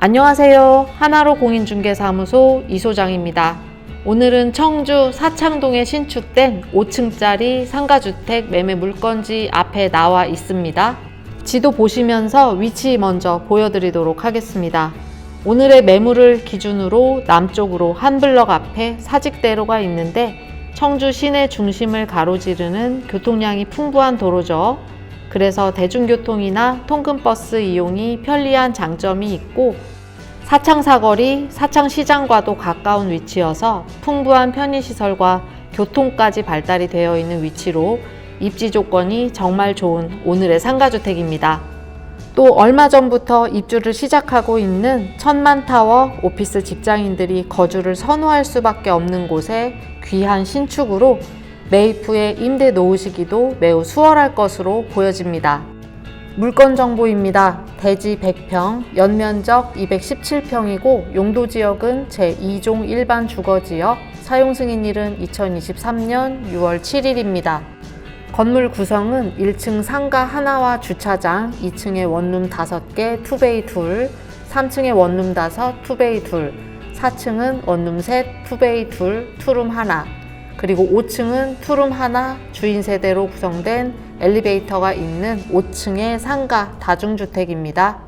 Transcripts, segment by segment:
안녕하세요. 하나로 공인중개사무소 이소장입니다. 오늘은 청주 사창동에 신축된 5층짜리 상가주택 매매 물건지 앞에 나와 있습니다. 지도 보시면서 위치 먼저 보여드리도록 하겠습니다. 오늘의 매물을 기준으로 남쪽으로 한 블럭 앞에 사직대로가 있는데 청주 시내 중심을 가로지르는 교통량이 풍부한 도로죠. 그래서 대중교통이나 통근버스 이용이 편리한 장점이 있고 사창 사거리, 사창 시장과도 가까운 위치여서 풍부한 편의시설과 교통까지 발달이 되어 있는 위치로 입지 조건이 정말 좋은 오늘의 상가주택입니다. 또 얼마 전부터 입주를 시작하고 있는 천만타워 오피스 직장인들이 거주를 선호할 수밖에 없는 곳에 귀한 신축으로 매입 후에 임대 놓으시기도 매우 수월할 것으로 보여집니다. 물건 정보입니다. 대지 100평, 연면적 217평이고 용도 지역은 제2종 일반 주거 지역, 사용 승인일은 2023년 6월 7일입니다. 건물 구성은 1층 상가 하나와 주차장, 2층에 원룸 5개, 투베이 둘, 3층에 원룸 5, 투베이 둘, 4층은 원룸 셋, 투베이 둘, 투룸 하나, 그리고 5층은 투룸 하나, 주인 세대로 구성된 엘리베이터가 있는 5층의 상가 다중주택입니다.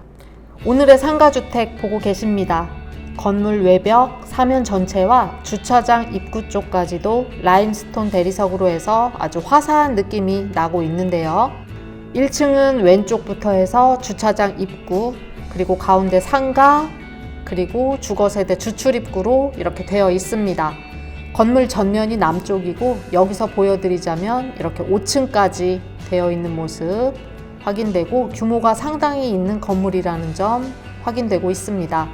오늘의 상가주택 보고 계십니다. 건물 외벽, 사면 전체와 주차장 입구 쪽까지도 라임스톤 대리석으로 해서 아주 화사한 느낌이 나고 있는데요. 1층은 왼쪽부터 해서 주차장 입구, 그리고 가운데 상가, 그리고 주거세대 주출입구로 이렇게 되어 있습니다. 건물 전면이 남쪽이고 여기서 보여드리자면 이렇게 5층까지 되어 있는 모습 확인되고 규모가 상당히 있는 건물이라는 점 확인되고 있습니다.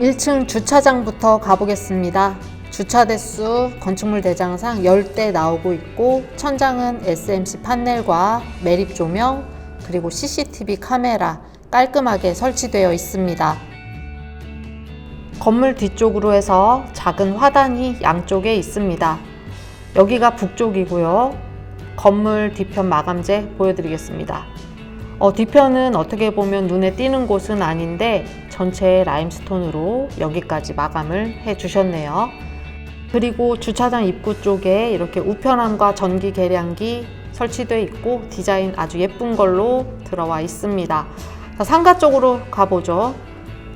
1층 주차장부터 가보겠습니다. 주차 대수 건축물 대장상 10대 나오고 있고 천장은 SMC 판넬과 매립 조명 그리고 CCTV 카메라 깔끔하게 설치되어 있습니다. 건물 뒤쪽으로 해서 작은 화단이 양쪽에 있습니다. 여기가 북쪽이고요. 건물 뒤편 마감재 보여드리겠습니다. 어, 뒤편은 어떻게 보면 눈에 띄는 곳은 아닌데 전체 라임스톤으로 여기까지 마감을 해 주셨네요. 그리고 주차장 입구 쪽에 이렇게 우편함과 전기 계량기 설치되어 있고 디자인 아주 예쁜 걸로 들어와 있습니다. 자, 상가 쪽으로 가보죠.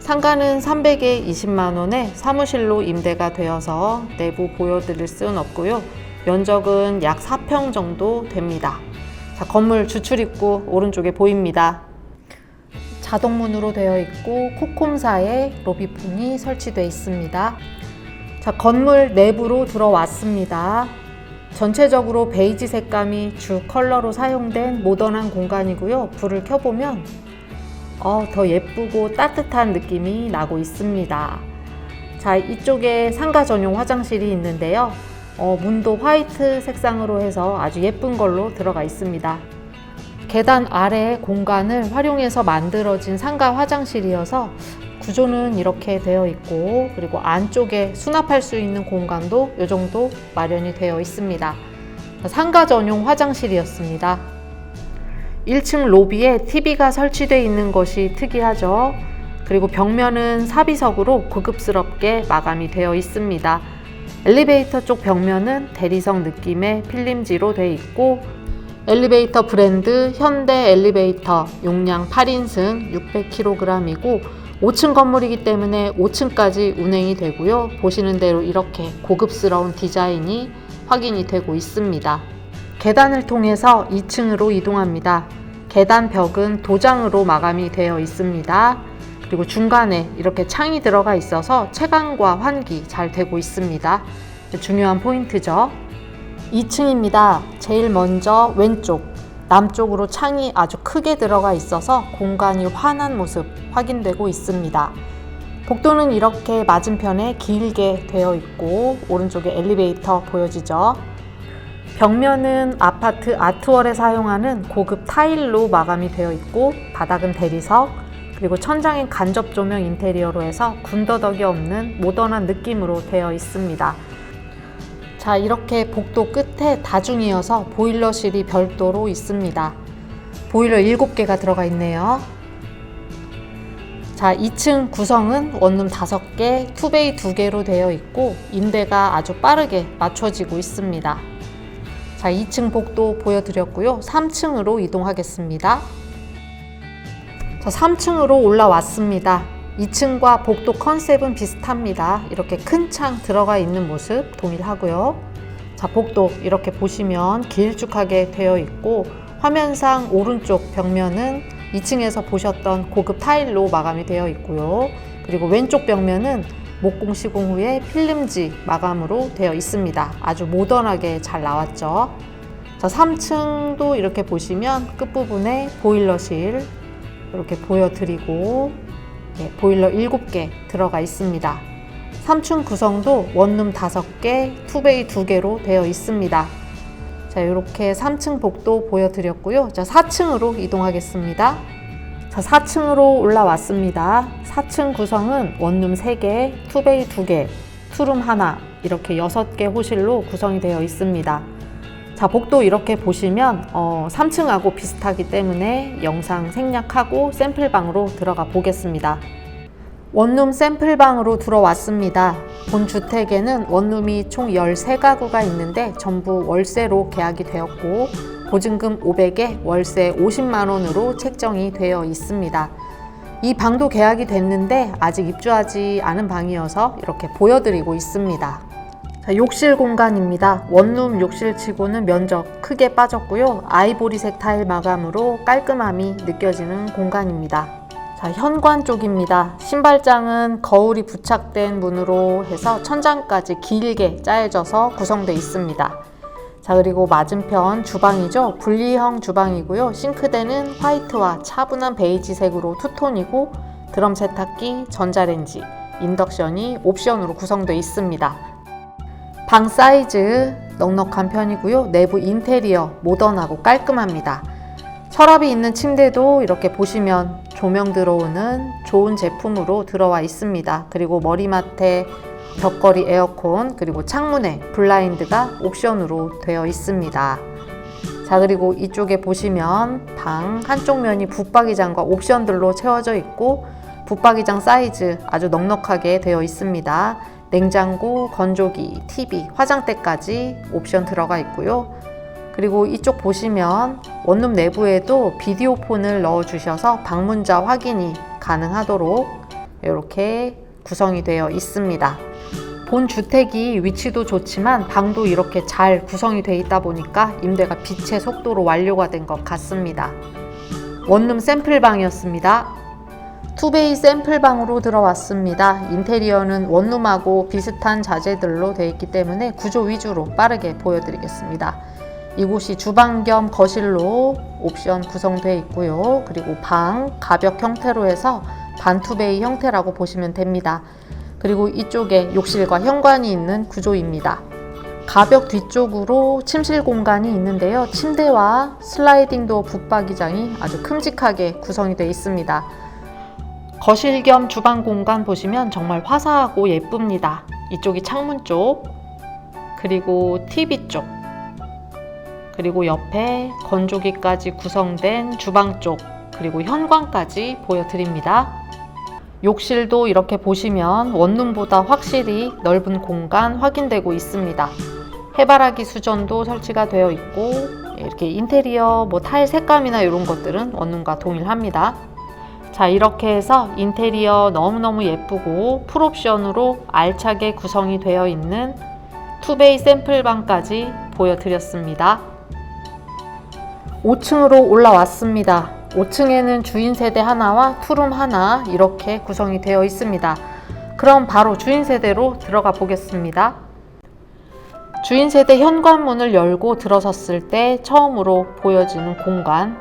상가는 300에 20만 원에 사무실로 임대가 되어서 내부 보여드릴 수는 없고요. 면적은 약 4평 정도 됩니다. 자, 건물 주출입구 오른쪽에 보입니다. 자동문으로 되어 있고 코콤사의 로비폰이 설치되어 있습니다. 자, 건물 내부로 들어왔습니다. 전체적으로 베이지 색감이 주 컬러로 사용된 모던한 공간이고요. 불을 켜보면 어, 더 예쁘고 따뜻한 느낌이 나고 있습니다. 자, 이쪽에 상가 전용 화장실이 있는데요. 어, 문도 화이트 색상으로 해서 아주 예쁜 걸로 들어가 있습니다. 계단 아래 공간을 활용해서 만들어진 상가 화장실이어서 구조는 이렇게 되어 있고 그리고 안쪽에 수납할 수 있는 공간도 이 정도 마련이 되어 있습니다. 상가 전용 화장실이었습니다. 1층 로비에 TV가 설치되어 있는 것이 특이하죠. 그리고 벽면은 사비석으로 고급스럽게 마감이 되어 있습니다. 엘리베이터 쪽 벽면은 대리석 느낌의 필름지로 되어 있고 엘리베이터 브랜드 현대 엘리베이터 용량 8인승 600kg이고 5층 건물이기 때문에 5층까지 운행이 되고요. 보시는 대로 이렇게 고급스러운 디자인이 확인이 되고 있습니다. 계단을 통해서 2층으로 이동합니다. 계단 벽은 도장으로 마감이 되어 있습니다. 그리고 중간에 이렇게 창이 들어가 있어서 채광과 환기 잘 되고 있습니다. 중요한 포인트죠. 2층입니다. 제일 먼저 왼쪽, 남쪽으로 창이 아주 크게 들어가 있어서 공간이 환한 모습 확인되고 있습니다. 복도는 이렇게 맞은편에 길게 되어 있고 오른쪽에 엘리베이터 보여지죠. 벽면은 아파트 아트월에 사용하는 고급 타일로 마감이 되어 있고 바닥은 대리석 그리고 천장엔 간접 조명 인테리어로 해서 군더더기 없는 모던한 느낌으로 되어 있습니다. 자 이렇게 복도 끝에 다중이어서 보일러실이 별도로 있습니다. 보일러 7개가 들어가 있네요. 자, 2층 구성은 원룸 5개, 투베이 2개로 되어 있고 임대가 아주 빠르게 맞춰지고 있습니다. 자, 2층 복도 보여드렸고요. 3층으로 이동하겠습니다. 자, 3층으로 올라왔습니다. 2층과 복도 컨셉은 비슷합니다. 이렇게 큰 창 들어가 있는 모습 동일하고요. 자, 복도 이렇게 보시면 길쭉하게 되어 있고 화면상 오른쪽 벽면은 2층에서 보셨던 고급 타일로 마감이 되어 있고요. 그리고 왼쪽 벽면은 목공 시공 후에 필름지 마감으로 되어 있습니다. 아주 모던하게 잘 나왔죠. 자, 3층도 이렇게 보시면 끝부분에 보일러실 이렇게 보여드리고 예, 보일러 7개 들어가 있습니다. 3층 구성도 원룸 5개, 투베이 2개로 되어 있습니다. 자, 이렇게 3층 복도 보여드렸고요. 자, 4층으로 이동하겠습니다. 자, 4층으로 올라왔습니다. 4층 구성은 원룸 3개, 투베이 2개, 투룸 하나, 이렇게 6개 호실로 구성이 되어 있습니다. 자, 복도 이렇게 보시면 어, 3층하고 비슷하기 때문에 영상 생략하고 샘플방으로 들어가 보겠습니다. 원룸 샘플방으로 들어왔습니다. 본 주택에는 원룸이 총 13가구가 있는데 전부 월세로 계약이 되었고 보증금 500에 월세 50만 원으로 책정이 되어 있습니다. 이 방도 계약이 됐는데 아직 입주하지 않은 방이어서 이렇게 보여드리고 있습니다. 자, 욕실 공간입니다. 원룸 욕실치고는 면적 크게 빠졌고요. 아이보리색 타일 마감으로 깔끔함이 느껴지는 공간입니다. 자, 현관 쪽입니다. 신발장은 거울이 부착된 문으로 해서 천장까지 길게 짜여져서 구성되어 있습니다. 자, 그리고 맞은편 주방이죠. 분리형 주방이고요. 싱크대는 화이트와 차분한 베이지색으로 투톤이고 드럼 세탁기, 전자레인지, 인덕션이 옵션으로 구성되어 있습니다. 방 사이즈 넉넉한 편이고요. 내부 인테리어 모던하고 깔끔합니다. 서랍이 있는 침대도 이렇게 보시면 조명 들어오는 좋은 제품으로 들어와 있습니다. 그리고 머리맡에 벽걸이 에어컨 그리고 창문에 블라인드가 옵션으로 되어 있습니다. 자 그리고 이쪽에 보시면 방 한쪽 면이 붙박이장과 옵션들로 채워져 있고 붙박이장 사이즈 아주 넉넉하게 되어 있습니다. 냉장고, 건조기, TV, 화장대까지 옵션 들어가 있고요. 그리고 이쪽 보시면 원룸 내부에도 비디오 폰을 넣어 주셔서 방문자 확인이 가능하도록 이렇게 구성이 되어 있습니다. 본 주택이 위치도 좋지만 방도 이렇게 잘 구성이 되어 있다 보니까 임대가 빛의 속도로 완료가 된 것 같습니다. 원룸 샘플방이었습니다. 투베이 샘플방으로 들어왔습니다. 인테리어는 원룸하고 비슷한 자재들로 되어 있기 때문에 구조 위주로 빠르게 보여드리겠습니다. 이곳이 주방 겸 거실로 옵션 구성되어 있고요. 그리고 방 가벽 형태로 해서 반투베이 형태라고 보시면 됩니다. 그리고 이쪽에 욕실과 현관이 있는 구조입니다. 가벽 뒤쪽으로 침실 공간이 있는데요. 침대와 슬라이딩 도어 붙박이장이 아주 큼직하게 구성이 되어 있습니다. 거실 겸 주방 공간 보시면 정말 화사하고 예쁩니다. 이쪽이 창문 쪽, 그리고 TV 쪽, 그리고 옆에 건조기까지 구성된 주방 쪽, 그리고 현관까지 보여드립니다. 욕실도 이렇게 보시면 원룸보다 확실히 넓은 공간 확인되고 있습니다. 해바라기 수전도 설치가 되어 있고 이렇게 인테리어 뭐 타일 색감이나 이런 것들은 원룸과 동일합니다. 자 이렇게 해서 인테리어 너무너무 예쁘고 풀옵션으로 알차게 구성이 되어 있는 투베이 샘플방까지 보여드렸습니다. 5층으로 올라왔습니다. 5층에는 주인 세대 하나와 투룸 하나 이렇게 구성이 되어 있습니다. 그럼 바로 주인 세대로 들어가 보겠습니다. 주인 세대 현관문을 열고 들어섰을 때 처음으로 보여지는 공간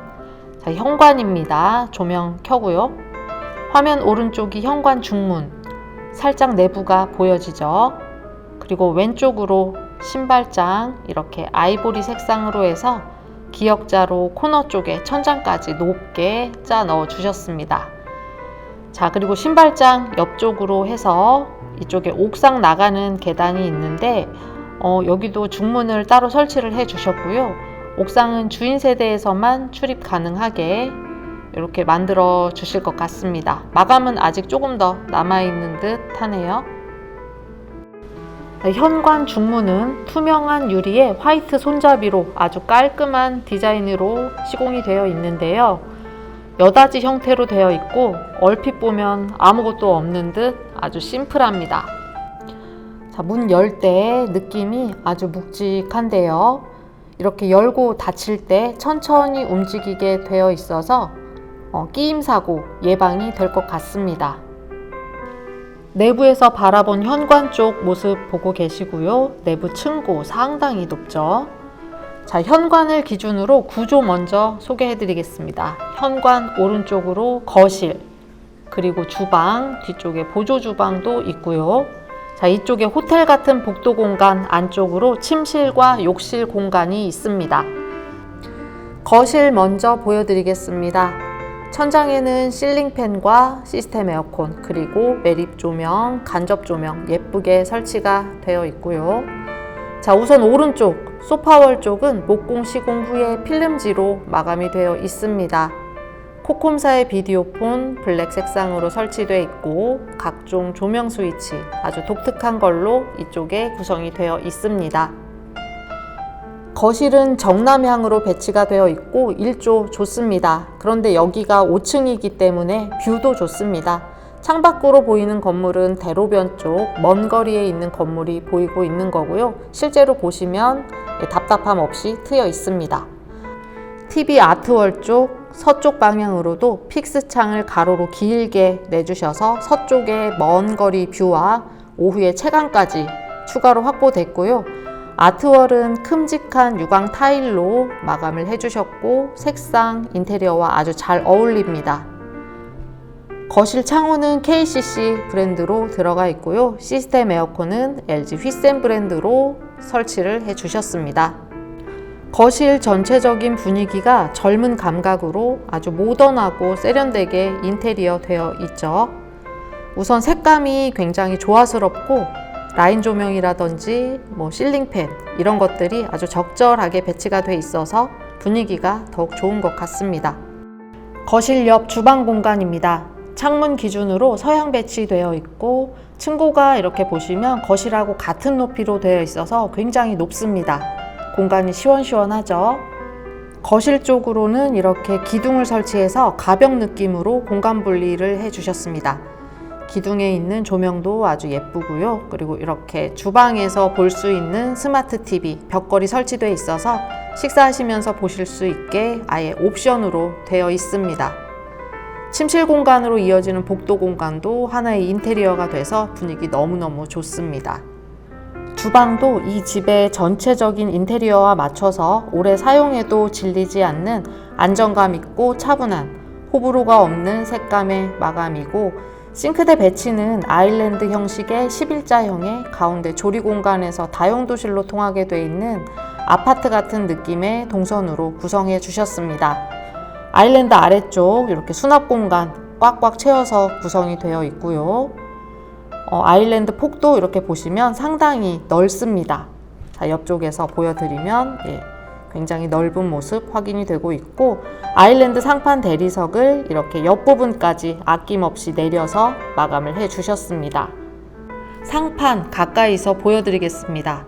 자, 현관입니다. 조명 켜고요. 화면 오른쪽이 현관 중문. 살짝 내부가 보여지죠. 그리고 왼쪽으로 신발장 이렇게 아이보리 색상으로 해서 기역자로 코너 쪽에 천장까지 높게 짜 넣어 주셨습니다. 자, 그리고 신발장 옆쪽으로 해서 이쪽에 옥상 나가는 계단이 있는데 어, 여기도 중문을 따로 설치를 해 주셨고요. 옥상은 주인 세대에서만 출입 가능하게 이렇게 만들어 주실 것 같습니다. 마감은 아직 조금 더 남아 있는 듯 하네요. 네, 현관 중문은 투명한 유리에 화이트 손잡이로 아주 깔끔한 디자인으로 시공이 되어 있는데요. 여다지 형태로 되어 있고 얼핏 보면 아무것도 없는 듯 아주 심플합니다. 자, 문 열 때 느낌이 아주 묵직한데요. 이렇게 열고 닫힐 때 천천히 움직이게 되어 있어서 어, 끼임 사고 예방이 될 것 같습니다. 내부에서 바라본 현관 쪽 모습 보고 계시고요. 내부 층고 상당히 높죠. 자, 현관을 기준으로 구조 먼저 소개해 드리겠습니다. 현관 오른쪽으로 거실, 그리고 주방, 뒤쪽에 보조 주방도 있고요. 자, 이쪽에 호텔 같은 복도 공간 안쪽으로 침실과 욕실 공간이 있습니다. 거실 먼저 보여드리겠습니다. 천장에는 실링팬과 시스템 에어컨, 그리고 매립 조명, 간접 조명 예쁘게 설치가 되어 있고요. 자, 우선 오른쪽 소파월 쪽은 목공 시공 후에 필름지로 마감이 되어 있습니다. 코콤사의 비디오폰 블랙 색상으로 설치되어 있고 각종 조명 스위치 아주 독특한 걸로 이쪽에 구성이 되어 있습니다. 거실은 정남향으로 배치가 되어 있고 일조 좋습니다. 그런데 여기가 5층이기 때문에 뷰도 좋습니다. 창밖으로 보이는 건물은 대로변 쪽 먼 거리에 있는 건물이 보이고 있는 거고요. 실제로 보시면 답답함 없이 트여 있습니다. TV 아트월 쪽 서쪽 방향으로도 픽스 창을 가로로 길게 내주셔서 서쪽의 먼 거리 뷰와 오후의 채광까지 추가로 확보됐고요. 아트월은 큼직한 유광 타일로 마감을 해주셨고 색상 인테리어와 아주 잘 어울립니다. 거실 창호는 KCC 브랜드로 들어가 있고요. 시스템 에어컨은 LG 휘센 브랜드로 설치를 해 주셨습니다. 거실 전체적인 분위기가 젊은 감각으로 아주 모던하고 세련되게 인테리어 되어 있죠. 우선 색감이 굉장히 조화스럽고 라인 조명이라든지 뭐 실링팬 이런 것들이 아주 적절하게 배치가 돼 있어서 분위기가 더욱 좋은 것 같습니다. 거실 옆 주방 공간입니다. 창문 기준으로 서양 배치되어 있고 층고가 이렇게 보시면 거실하고 같은 높이로 되어 있어서 굉장히 높습니다. 공간이 시원시원하죠. 거실 쪽으로는 이렇게 기둥을 설치해서 가벽 느낌으로 공간 분리를 해 주셨습니다. 기둥에 있는 조명도 아주 예쁘고요. 그리고 이렇게 주방에서 볼 수 있는 스마트 TV 벽걸이 설치되어 있어서 식사하시면서 보실 수 있게 아예 옵션으로 되어 있습니다. 침실 공간으로 이어지는 복도 공간도 하나의 인테리어가 돼서 분위기 너무너무 좋습니다. 주방도 이 집의 전체적인 인테리어와 맞춰서 오래 사용해도 질리지 않는 안정감 있고 차분한 호불호가 없는 색감의 마감이고 싱크대 배치는 아일랜드 형식의 11자형의 가운데 조리 공간에서 다용도실로 통하게 돼 있는 아파트 같은 느낌의 동선으로 구성해 주셨습니다. 아일랜드 아래쪽 이렇게 수납 공간 꽉꽉 채워서 구성이 되어 있고요. 어, 아일랜드 폭도 이렇게 보시면 상당히 넓습니다. 자, 옆쪽에서 보여드리면 예, 굉장히 넓은 모습 확인이 되고 있고 아일랜드 상판 대리석을 이렇게 옆부분까지 아낌없이 내려서 마감을 해 주셨습니다. 상판 가까이서 보여드리겠습니다.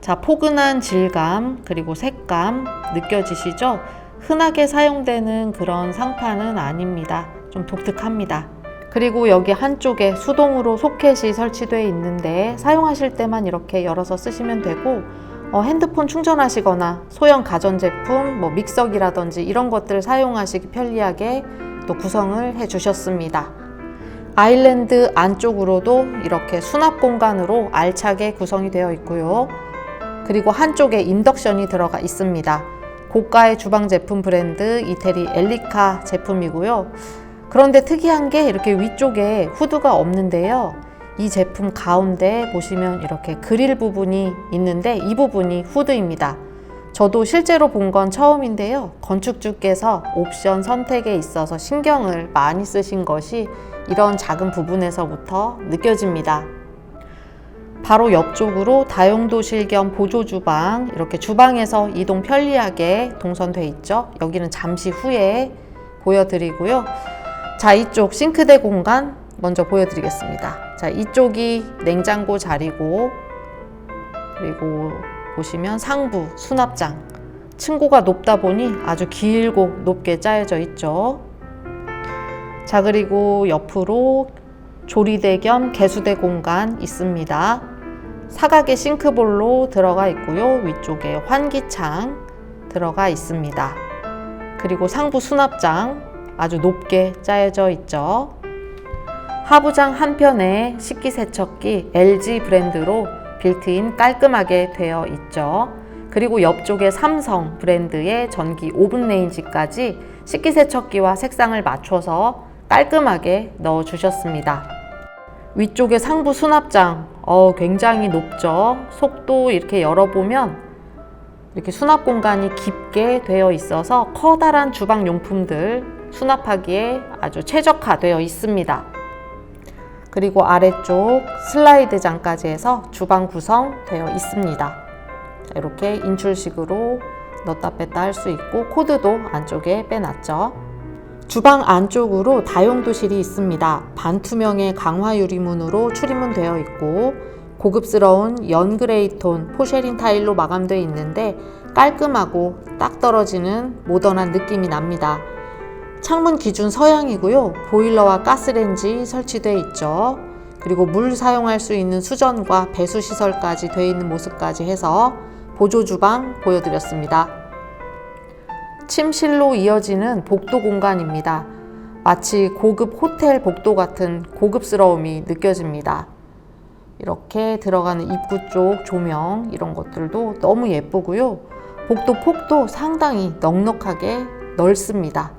자, 포근한 질감 그리고 색감 느껴지시죠? 흔하게 사용되는 그런 상판은 아닙니다. 좀 독특합니다. 그리고 여기 한쪽에 수동으로 소켓이 설치되어 있는데 사용하실 때만 이렇게 열어서 쓰시면 되고 어, 핸드폰 충전하시거나 소형 가전제품, 뭐 믹서기라든지 이런 것들 사용하시기 편리하게 또 구성을 해 주셨습니다. 아일랜드 안쪽으로도 이렇게 수납 공간으로 알차게 구성이 되어 있고요. 그리고 한쪽에 인덕션이 들어가 있습니다. 고가의 주방 제품 브랜드 이태리 엘리카 제품이고요. 그런데 특이한 게 이렇게 위쪽에 후드가 없는데요. 이 제품 가운데 보시면 이렇게 그릴 부분이 있는데 이 부분이 후드입니다. 저도 실제로 본 건 처음인데요. 건축주께서 옵션 선택에 있어서 신경을 많이 쓰신 것이 이런 작은 부분에서부터 느껴집니다. 바로 옆쪽으로 다용도실 겸 보조 주방, 이렇게 주방에서 이동 편리하게 동선돼 있죠. 여기는 잠시 후에 보여드리고요. 자, 이쪽 싱크대 공간 먼저 보여드리겠습니다. 자, 이쪽이 냉장고 자리고, 그리고 보시면 상부 수납장. 층고가 높다 보니 아주 길고 높게 짜여져 있죠. 자, 그리고 옆으로 조리대 겸 개수대 공간 있습니다. 사각의 싱크볼로 들어가 있고요. 위쪽에 환기창 들어가 있습니다. 그리고 상부 수납장 아주 높게 짜여져 있죠. 하부장 한편에 식기세척기 LG 브랜드로 빌트인 깔끔하게 되어 있죠. 그리고 옆쪽에 삼성 브랜드의 전기 오븐 레인지까지 식기세척기와 색상을 맞춰서 깔끔하게 넣어 주셨습니다. 위쪽에 상부 수납장 어, 굉장히 높죠. 속도 이렇게 열어보면 이렇게 수납 공간이 깊게 되어 있어서 커다란 주방 용품들 수납하기에 아주 최적화되어 있습니다. 그리고 아래쪽 슬라이드장까지 해서 주방 구성되어 있습니다. 자, 이렇게 인출식으로 넣다 뺐다 할 수 있고 코드도 안쪽에 빼놨죠. 주방 안쪽으로 다용도실이 있습니다. 반투명의 강화 유리문으로 출입문 되어 있고 고급스러운 연그레이 톤 포쉐린 타일로 마감되어 있는데 깔끔하고 딱 떨어지는 모던한 느낌이 납니다. 창문 기준 서양이고요. 보일러와 가스렌지 설치되어 있죠. 그리고 물 사용할 수 있는 수전과 배수 시설까지 되어 있는 모습까지 해서 보조 주방 보여드렸습니다. 침실로 이어지는 복도 공간입니다. 마치 고급 호텔 복도 같은 고급스러움이 느껴집니다. 이렇게 들어가는 입구 쪽 조명 이런 것들도 너무 예쁘고요. 복도 폭도 상당히 넉넉하게 넓습니다.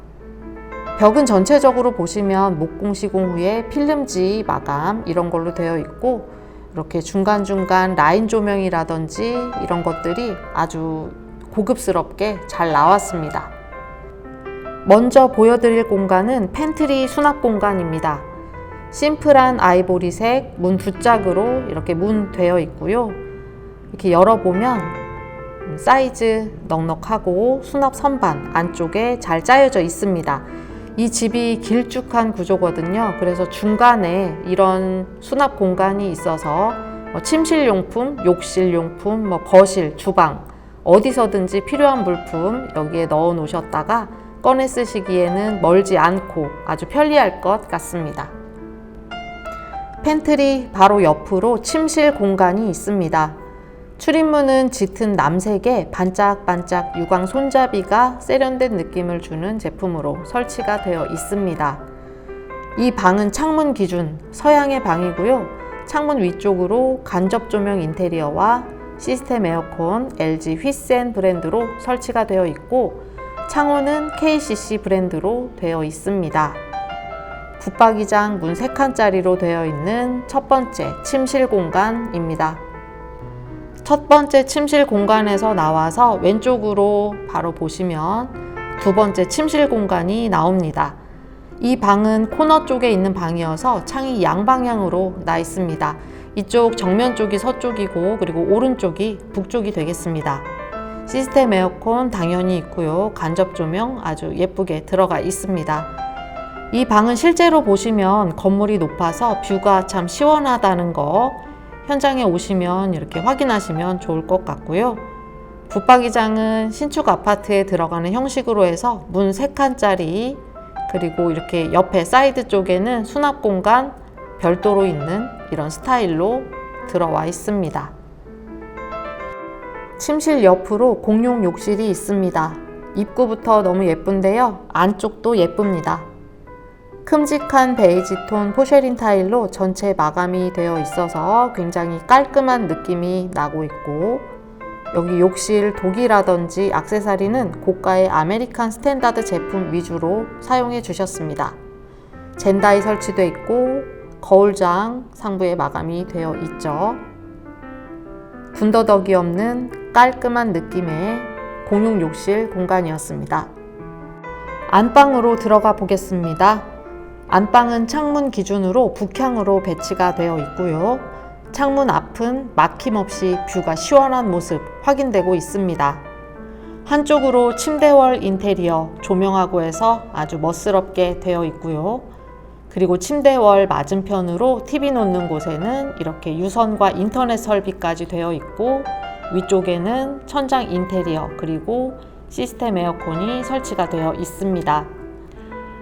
벽은 전체적으로 보시면 목공 시공 후에 필름지 마감 이런 걸로 되어 있고 이렇게 중간중간 라인 조명이라든지 이런 것들이 아주 고급스럽게 잘 나왔습니다. 먼저 보여드릴 공간은 팬트리 수납 공간입니다. 심플한 아이보리색 문 두 짝으로 이렇게 문 되어 있고요. 이렇게 열어보면 사이즈 넉넉하고 수납 선반 안쪽에 잘 짜여져 있습니다. 이 집이 길쭉한 구조거든요. 그래서 중간에 이런 수납 공간이 있어서 뭐 침실용품, 욕실용품, 뭐 거실, 주방 어디서든지 필요한 물품 여기에 넣어 놓으셨다가 꺼내 쓰시기에는 멀지 않고 아주 편리할 것 같습니다. 팬트리 바로 옆으로 침실 공간이 있습니다. 출입문은 짙은 남색에 반짝반짝 유광 손잡이가 세련된 느낌을 주는 제품으로 설치가 되어 있습니다. 이 방은 창문 기준 서양의 방이고요. 창문 위쪽으로 간접 조명 인테리어와 시스템 에어컨 LG 휘센 브랜드로 설치가 되어 있고 창호는 KCC 브랜드로 되어 있습니다. 붙박이장 문 3칸짜리로 되어 있는 첫 번째 침실 공간입니다. 첫 번째 침실 공간에서 나와서 왼쪽으로 바로 보시면 두 번째 침실 공간이 나옵니다. 이 방은 코너 쪽에 있는 방이어서 창이 양방향으로 나 있습니다. 이쪽 정면 쪽이 서쪽이고 그리고 오른쪽이 북쪽이 되겠습니다. 시스템 에어컨 당연히 있고요. 간접 조명 아주 예쁘게 들어가 있습니다. 이 방은 실제로 보시면 건물이 높아서 뷰가 참 시원하다는 거 현장에 오시면 이렇게 확인하시면 좋을 것 같고요. 붙박이장은 신축 아파트에 들어가는 형식으로 해서 문 3칸짜리 그리고 이렇게 옆에 사이드 쪽에는 수납 공간 별도로 있는 이런 스타일로 들어와 있습니다. 침실 옆으로 공용 욕실이 있습니다. 입구부터 너무 예쁜데요. 안쪽도 예쁩니다. 큼직한 베이지 톤 포쉐린 타일로 전체 마감이 되어 있어서 굉장히 깔끔한 느낌이 나고 있고 여기 욕실 독이라든지 악세사리는 고가의 아메리칸 스탠다드 제품 위주로 사용해 주셨습니다. 젠다이 설치되어 있고 거울장 상부에 마감이 되어 있죠. 군더더기 없는 깔끔한 느낌의 공용 욕실 공간이었습니다. 안방으로 들어가 보겠습니다. 안방은 창문 기준으로 북향으로 배치가 되어 있고요. 창문 앞은 막힘없이 뷰가 시원한 모습 확인되고 있습니다. 한쪽으로 침대월 인테리어 조명하고 해서 아주 멋스럽게 되어 있고요. 그리고 침대월 맞은편으로 TV 놓는 곳에는 이렇게 유선과 인터넷 설비까지 되어 있고 위쪽에는 천장 인테리어 그리고 시스템 에어컨이 설치가 되어 있습니다.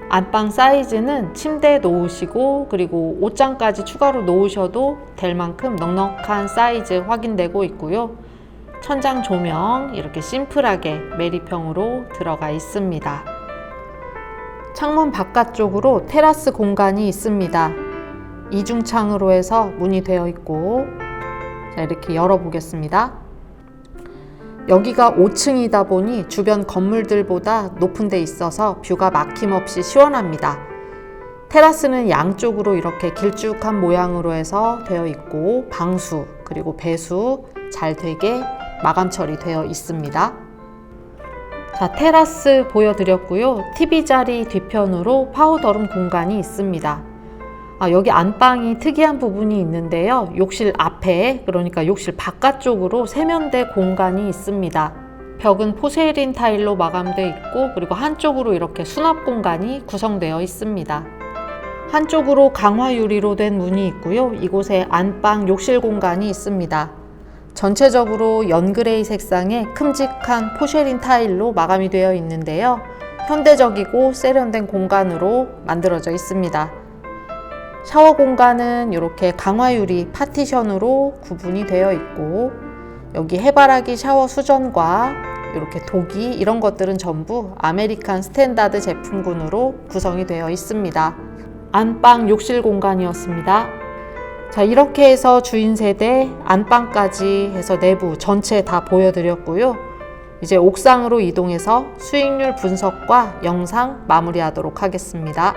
안방 사이즈는 침대에 놓으시고 그리고 옷장까지 추가로 놓으셔도 될 만큼 넉넉한 사이즈 확인되고 있고요. 천장 조명 이렇게 심플하게 메리평으로 들어가 있습니다. 창문 바깥쪽으로 테라스 공간이 있습니다. 이중창으로 해서 문이 되어 있고 자, 이렇게 열어보겠습니다. 여기가 5층이다 보니 주변 건물들보다 높은 데 있어서 뷰가 막힘없이 시원합니다. 테라스는 양쪽으로 이렇게 길쭉한 모양으로 해서 되어 있고 방수 그리고 배수 잘 되게 마감 처리되어 있습니다. 자, 테라스 보여드렸고요. TV 자리 뒤편으로 파우더룸 공간이 있습니다. 아, 여기 안방이 특이한 부분이 있는데요. 욕실 앞에, 그러니까 욕실 바깥쪽으로 세면대 공간이 있습니다. 벽은 포세린 타일로 마감되어 있고, 그리고 한쪽으로 이렇게 수납 공간이 구성되어 있습니다. 한쪽으로 강화 유리로 된 문이 있고요. 이곳에 안방 욕실 공간이 있습니다. 전체적으로 연그레이 색상의 큼직한 포쉐린 타일로 마감이 되어 있는데요. 현대적이고 세련된 공간으로 만들어져 있습니다. 샤워 공간은 이렇게 강화유리 파티션으로 구분이 되어 있고 여기 해바라기 샤워 수전과 이렇게 도기 이런 것들은 전부 아메리칸 스탠다드 제품군으로 구성이 되어 있습니다. 안방 욕실 공간이었습니다. 자, 이렇게 해서 주인 세대 안방까지 해서 내부 전체 다 보여드렸고요. 이제 옥상으로 이동해서 수익률 분석과 영상 마무리하도록 하겠습니다.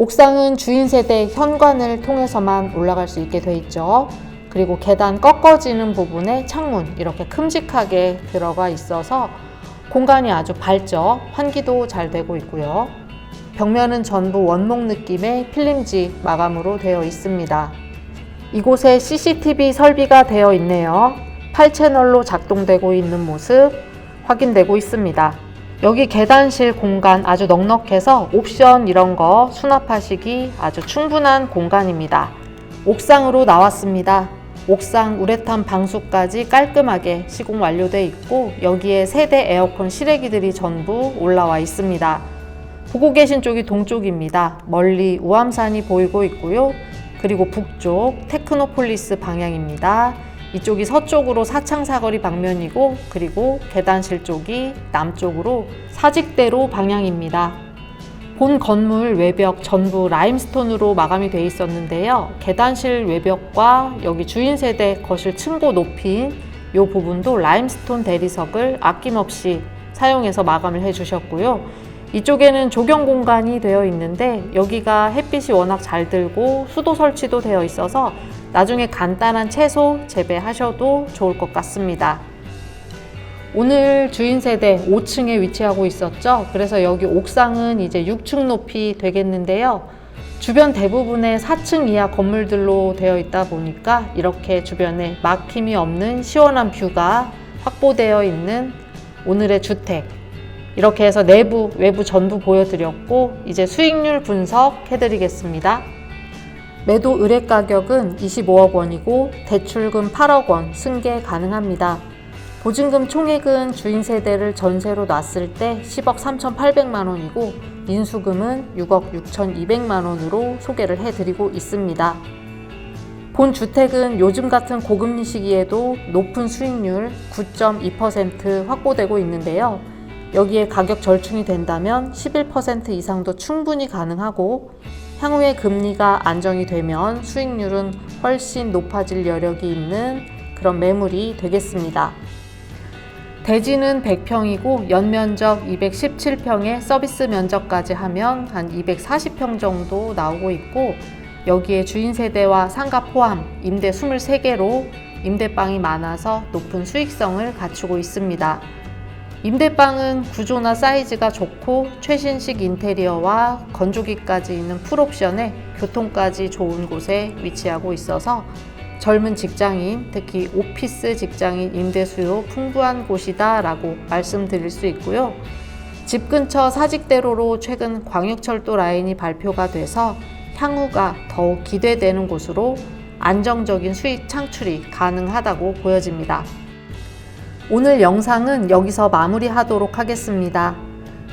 옥상은 주인 세대 현관을 통해서만 올라갈 수 있게 돼 있죠. 그리고 계단 꺾어지는 부분에 창문 이렇게 큼직하게 들어가 있어서 공간이 아주 밝죠. 환기도 잘 되고 있고요. 벽면은 전부 원목 느낌의 필름지 마감으로 되어 있습니다. 이곳에 CCTV 설비가 되어 있네요. 8채널로 작동되고 있는 모습 확인되고 있습니다. 여기 계단실 공간 아주 넉넉해서 옵션 이런 거 수납하시기 아주 충분한 공간입니다. 옥상으로 나왔습니다. 옥상 우레탄 방수까지 깔끔하게 시공 완료돼 있고 여기에 세대 에어컨 실외기들이 전부 올라와 있습니다. 보고 계신 쪽이 동쪽입니다. 멀리 우암산이 보이고 있고요. 그리고 북쪽 테크노폴리스 방향입니다. 이쪽이 서쪽으로 사창 사거리 방면이고 그리고 계단실 쪽이 남쪽으로 사직대로 방향입니다. 본 건물 외벽 전부 라임스톤으로 마감이 되어 있었는데요. 계단실 외벽과 여기 주인 세대 거실 층고 높인 이 부분도 라임스톤 대리석을 아낌없이 사용해서 마감을 해 주셨고요. 이쪽에는 조경 공간이 되어 있는데 여기가 햇빛이 워낙 잘 들고 수도 설치도 되어 있어서 나중에 간단한 채소 재배하셔도 좋을 것 같습니다. 오늘 주인 세대 5층에 위치하고 있었죠. 그래서 여기 옥상은 이제 6층 높이 되겠는데요. 주변 대부분의 4층 이하 건물들로 되어 있다 보니까 이렇게 주변에 막힘이 없는 시원한 뷰가 확보되어 있는 오늘의 주택. 이렇게 해서 내부, 외부 전부 보여드렸고, 이제 수익률 분석 해드리겠습니다. 매도 의뢰 가격은 25억 원이고 대출금 8억 원 승계 가능합니다. 보증금 총액은 주인 세대를 전세로 놨을 때 10억 3,800만 원이고 인수금은 6억 6,200만 원으로 소개를 해드리고 있습니다. 본 주택은 요즘 같은 고금리 시기에도 높은 수익률 9.2% 확보되고 있는데요. 여기에 가격 절충이 된다면 11% 이상도 충분히 가능하고 향후에 금리가 안정이 되면 수익률은 훨씬 높아질 여력이 있는 그런 매물이 되겠습니다. 대지는 100평이고 연면적 217평에 서비스 면적까지 하면 한 240평 정도 나오고 있고 여기에 주인 세대와 상가 포함 임대 23개로 임대방이 많아서 높은 수익성을 갖추고 있습니다. 임대방은 구조나 사이즈가 좋고 최신식 인테리어와 건조기까지 있는 풀옵션에 교통까지 좋은 곳에 위치하고 있어서 젊은 직장인, 특히 오피스 직장인 임대 수요 풍부한 곳이다라고 말씀드릴 수 있고요. 집 근처 사직대로로 최근 광역철도 라인이 발표가 돼서 향후가 더욱 기대되는 곳으로 안정적인 수익 창출이 가능하다고 보여집니다. 오늘 영상은 여기서 마무리하도록 하겠습니다.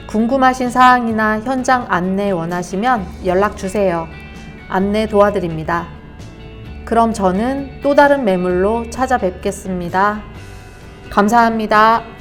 궁금하신 사항이나 현장 안내 원하시면 연락 주세요. 안내 도와드립니다. 그럼 저는 또 다른 매물로 찾아뵙겠습니다. 감사합니다.